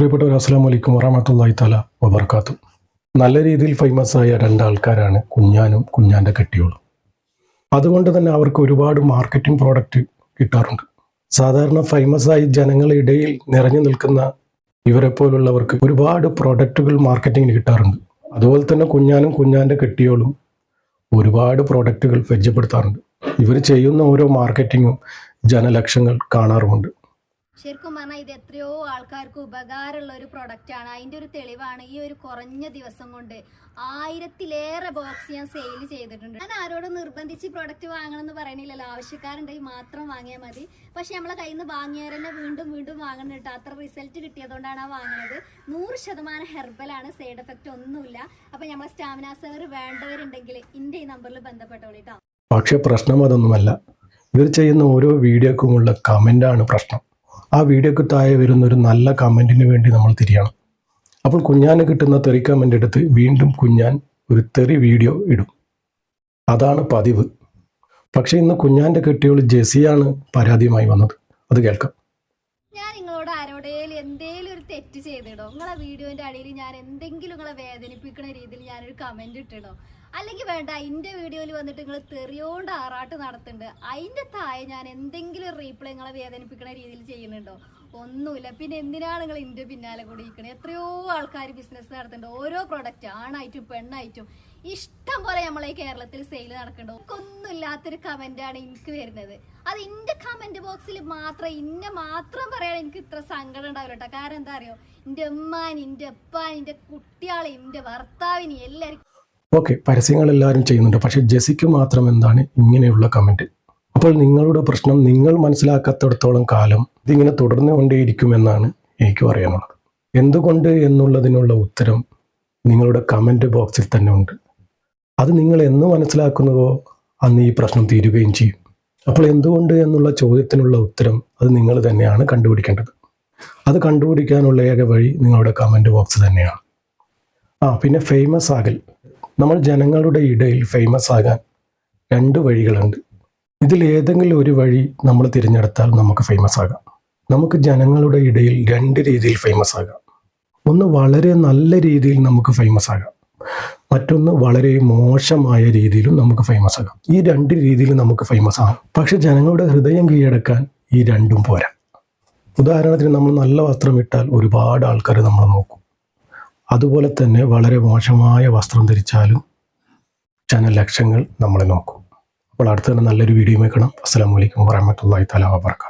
പ്രിയപ്പെട്ടവർ അസ്സാം വലൈക്കും വറഹമത്തല്ലാഹി തല വബർക്കാത്തു നല്ല രീതിയിൽ ഫേമസ് ആയ രണ്ടാൾക്കാരാണ് കുഞ്ഞാനും കുഞ്ഞാന്റെ കെട്ടിയോളും. അതുകൊണ്ട് തന്നെ അവർക്ക് ഒരുപാട് മാർക്കറ്റിംഗ് പ്രോഡക്റ്റ് കിട്ടാറുണ്ട്. സാധാരണ ഫേമസ് ആയി ജനങ്ങളിടയിൽ നിറഞ്ഞു നിൽക്കുന്ന ഇവരെ പോലുള്ളവർക്ക് ഒരുപാട് പ്രോഡക്റ്റുകൾ മാർക്കറ്റിങ്ങിന് കിട്ടാറുണ്ട്. അതുപോലെ തന്നെ കുഞ്ഞാനും കുഞ്ഞാന്റെ കെട്ടിയോളും ഒരുപാട് പ്രോഡക്റ്റുകൾ പരിചയപ്പെടുത്താറുണ്ട്. ഇവർ ചെയ്യുന്ന ഓരോ മാർക്കറ്റിങ്ങും ജനലക്ഷങ്ങൾ കാണാറുമുണ്ട്. ശരിക്കും പറഞ്ഞാൽ ഇത് എത്രയോ ആൾക്കാർക്ക് ഉപകാരമുള്ള ഒരു പ്രൊഡക്റ്റ് ആണ്. അതിന്റെ ഒരു തെളിവാണ് ഈ ഒരു കുറഞ്ഞ ദിവസം കൊണ്ട് ആയിരത്തിലേറെ ബോക്സ് ഞാൻ സെയിൽ ചെയ്തിട്ടുണ്ട്. ഞാൻ ആരോടും നിർബന്ധിച്ച് പ്രൊഡക്റ്റ് വാങ്ങണം എന്ന് പറയണില്ലല്ലോ. ആവശ്യക്കാരുണ്ടെങ്കിൽ മാത്രം വാങ്ങിയാൽ മതി. പക്ഷെ നമ്മളെ കയ്യിൽ നിന്ന് വാങ്ങിയവർ തന്നെ വീണ്ടും വീണ്ടും വാങ്ങണം കേട്ടോ. അത്ര റിസൾട്ട് കിട്ടിയതുകൊണ്ടാണ് ആ വാങ്ങുന്നത് നൂറ് ശതമാനം ഹെർബലാണ് സൈഡ് എഫക്റ്റ് ഒന്നുമില്ല. അപ്പം നമ്മളെ സ്റ്റാമിന സെവർ വേണ്ടവരുണ്ടെങ്കിൽ എന്റെ ഈ നമ്പറിൽ ബന്ധപ്പെട്ടോളൂ കേട്ടോ. പക്ഷേ പ്രശ്നം അതൊന്നുമല്ല. ഇവർ ചെയ്യുന്ന ഓരോ വീഡിയോക്കുമുള്ള കമന്റാണ് പ്രശ്നം. ആ വീഡിയോക്ക് താഴെ വരുന്ന ഒരു നല്ല കമന്റിന് വേണ്ടി നമ്മൾ തിരിയണം. അപ്പോൾ കുഞ്ഞാന് കിട്ടുന്ന തെറി കമന്റ് എടുത്ത് വീണ്ടും കുഞ്ഞാൻ ഒരു തെറി വീഡിയോ ഇടും. അതാണ് പതിവ്. പക്ഷേ ഇന്ന് കുഞ്ഞാന്റെ കെട്ടിയോൾ ജെസിയാണ് പരാതിയുമായി വന്നത്. അത് കേൾക്കാം. ആരോടേലും എന്തേലും ഒരു തെറ്റ് ചെയ്തിടോ? നിങ്ങളെ വീഡിയോന്റെ അടിയിൽ ഞാൻ എന്തെങ്കിലും നിങ്ങളെ വേദനിപ്പിക്കുന്ന രീതിയിൽ ഞാനൊരു കമന്റ് ഇട്ടിടോ? അല്ലെങ്കിൽ വേണ്ട അതിന്റെ വീഡിയോയിൽ വന്നിട്ട് നിങ്ങൾ തെറിയോണ്ട് ആറാട്ട് നടത്തുന്നുണ്ട്. അതിന്റെ താഴെ ഞാൻ എന്തെങ്കിലും റീപ്ലൈ നിങ്ങളെ വേദനിപ്പിക്കുന്ന രീതിയിൽ ചെയ്യുന്നുണ്ടോ? ഒന്നുമില്ല. പിന്നെ എന്തിനാണ് നിങ്ങൾ ഇന്റെ പിന്നാലെ കൂടി ഇരിക്കുന്നത് എത്രയോ ആൾക്കാർ ബിസിനസ് നടത്തുന്നുണ്ട്. ഓരോ പ്രൊഡക്റ്റ് ആണായിട്ടും പെണ്ണായിട്ടും. ഇഷ്ടം പോലെ നമ്മളെ കേരളത്തിൽ സെയിൽ നടക്കുന്നുണ്ട്. ഒന്നുമില്ലാത്തൊരു ആണ് എനിക്ക് വരുന്നത്. അത് എന്റെ കമന്റ് ബോക്സിൽ മാത്രം ഇന്നെ മാത്രം പറയാൻ എനിക്ക് ഇത്ര സങ്കടം ഉണ്ടാവില്ല കേട്ടോ കാരണം എന്താ അറിയോ? എന്റെ ഉമ്മാൻ എന്റെ അപ്പാനി എന്റെ കുട്ടിയാളെ എന്റെ ഭർത്താവിന് എല്ലാവർക്കും ഓക്കെ പരസ്യങ്ങൾ എല്ലാവരും ചെയ്യുന്നുണ്ട്. പക്ഷെ ജെസിക്ക് മാത്രം എന്താണ് ഇങ്ങനെയുള്ള കമന്റ് അപ്പോൾ നിങ്ങളുടെ പ്രശ്നം നിങ്ങൾ മനസ്സിലാക്കാത്തടത്തോളം കാലം ഇതിങ്ങനെ തുടർന്നു കൊണ്ടേയിരിക്കുമെന്നാണ് എനിക്ക് പറയാനുള്ളത്. എന്തുകൊണ്ട് എന്നുള്ളതിനുള്ള ഉത്തരം നിങ്ങളുടെ കമന്റ് ബോക്സിൽ തന്നെ ഉണ്ട്. അത് നിങ്ങൾ എന്ന് മനസ്സിലാക്കുന്നുവോ അന്ന് ഈ പ്രശ്നം തീരുകയും ചെയ്യും. അപ്പോൾ എന്തുകൊണ്ട് എന്നുള്ള ചോദ്യത്തിനുള്ള ഉത്തരം അത് നിങ്ങൾ തന്നെയാണ് കണ്ടുപിടിക്കേണ്ടത്. അത് കണ്ടുപിടിക്കാനുള്ള ഏക വഴി നിങ്ങളുടെ കമന്റ് ബോക്സ് തന്നെയാണ്. ആ പിന്നെ ഫേമസ് ആകൽ. നമ്മൾ ജനങ്ങളുടെ ഇടയിൽ ഫേമസ് ആകാൻ രണ്ട് വഴികളുണ്ട്. ഇതിൽ ഏതെങ്കിലും ഒരു വഴി നമ്മൾ തിരഞ്ഞെടുത്താൽ നമുക്ക് ഫേമസ് ആകാം. നമുക്ക് ജനങ്ങളുടെ ഇടയിൽ രണ്ട് രീതിയിൽ ഫേമസ് ആകാം. ഒന്ന് വളരെ നല്ല രീതിയിൽ നമുക്ക് ഫേമസ് ആകാം. മറ്റൊന്ന് വളരെ മോശമായ രീതിയിലും നമുക്ക് ഫേമസ് ആകാം. ഈ രണ്ട് രീതിയിലും നമുക്ക് ഫേമസ് ആകാം. പക്ഷെ ജനങ്ങളുടെ ഹൃദയം കീഴടക്കാൻ ഈ രണ്ടും പോരാ. ഉദാഹരണത്തിന് നമ്മൾ നല്ല വസ്ത്രം ഇട്ടാൽ ഒരുപാട് ആൾക്കാർ നമ്മൾ നോക്കും. അതുപോലെ തന്നെ വളരെ മോശമായ വസ്ത്രം ധരിച്ചാലും ജനലക്ഷങ്ങൾ നമ്മളെ നോക്കും. അപ്പോൾ അടുത്ത തന്നെ നല്ലൊരു വീഡിയോ വെക്കണം അസ്സാം വലൈക്കും വാഹമത്തല്ലാ തല വാബർക്കാത്തു